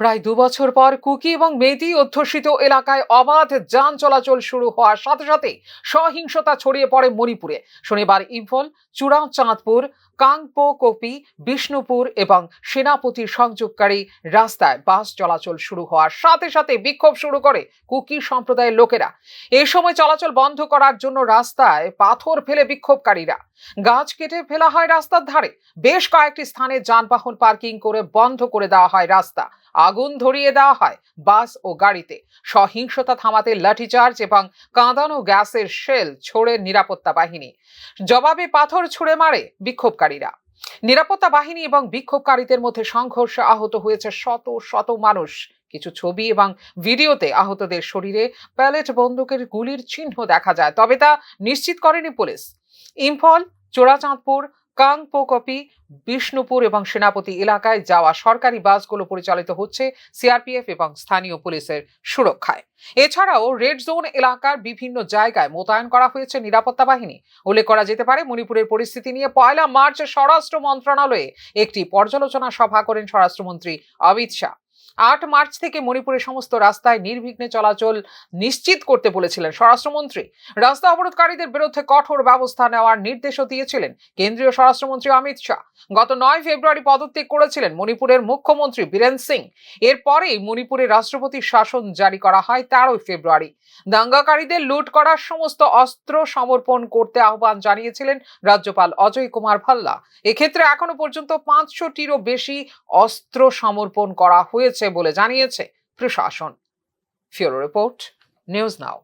প্রায় দু বছর পর কুকি এবং মেদি অধ্যুষিত এলাকায় অবাধ যান চলাচল শুরু হওয়ার সাথে সাথে সহিংসতা ছড়িয়ে পড়ে মণিপুরে। শনিবার ইম্ফল চূড়াচাঁদপুর কাংপো, কোপি, বিষ্ণুপুর এবং সেনাপতির সংযোগকারী রাস্তায় বাস চলাচল শুরু হওয়ার সাথে সাথে বিক্ষোভ শুরু করে কুকি সম্প্রদায়ের লোকেরা। এ সময় চলাচল বন্ধ করার জন্য রাস্তায় পাথর ফেলে বিক্ষোভকারীরা। গাছ কেটে ফেলা হয় রাস্তার ধারে। বেশ কয়েকটি স্থানে যানবাহন পার্কিং করে বন্ধ করে দেওয়া হয় রাস্তা। আগুন ধরিয়ে দেওয়া হয় বাস ও গাড়িতে। সহিংসতা থামাতে লাঠিচার্জ এবং কাঁদানো গ্যাসের শেল ছোড়ে নিরাপত্তা বাহিনী। জবাবে পাথর ছুঁড়ে মারে বিক্ষোভকারীরা নিরাপত্তা বাহিনী এবং বিক্ষোভকারীদের মধ্যে সংঘর্ষে আহত হয়েছে শত শত মানুষ। কিছু ছবি এবং ভিডিওতে আহতদের শরীরে প্যালেট বন্দুকের গুলির চিহ্ন দেখা যায়, তবে তা নিশ্চিত করেনি পুলিশ। ইম্ফল, চোরাচাঁদপুর কাংপোকপি বিষ্ণুপুর এবং সেনাপতি এলাকায় যাওয়া সরকারি বাসগুলো পরিচালিত হচ্ছে সিআরপিএফ এবং স্থানীয় পুলিশের সুরক্ষায়। এছাড়াও রেড জোন এলাকার বিভিন্ন জায়গায় মোতায়েন করা হয়েছে নিরাপত্তা বাহিনী। উল্লেখ করা যেতে পারে, মণিপুরের পরিস্থিতি নিয়ে পয়লা মার্চ স্বরাষ্ট্র মন্ত্রণালয়ে একটি পর্যালোচনা সভা করেন স্বরাষ্ট্রমন্ত্রী অমিত শাহ। আট মার্চ থেকে মণিপুরের সমস্ত রাস্তায় নির্বিঘ্নে চলাচল নিশ্চিত করতে বলেছিলেন স্বরাষ্ট্রমন্ত্রী। রাস্তা অবরোধকারীদের বিরুদ্ধে কঠোর ব্যবস্থা নেওয়ার নির্দেশও দিয়েছিলেন কেন্দ্রীয় স্বরাষ্ট্রমন্ত্রী অমিত শাহ। গত নয় ফেব্রুয়ারি পদত্যাগ করেছিলেন মণিপুরের মুখ্যমন্ত্রী বীরেন সিং। এরপরেই মণিপুরের রাষ্ট্রপতির শাসন জারি করা হয় তেরোই ফেব্রুয়ারি। দাঙ্গাকারীদের লুট করার সমস্ত অস্ত্র সমর্পণ করতে আহ্বান জানিয়েছিলেন রাজ্যপাল অজয় কুমার ভাল্লা। এক্ষেত্রে এখনও পর্যন্ত পাঁচশোটিরও বেশি অস্ত্র সমর্পণ করা হয়েছে। বলে জানিয়েছে প্রশাসন। Bureau report news now.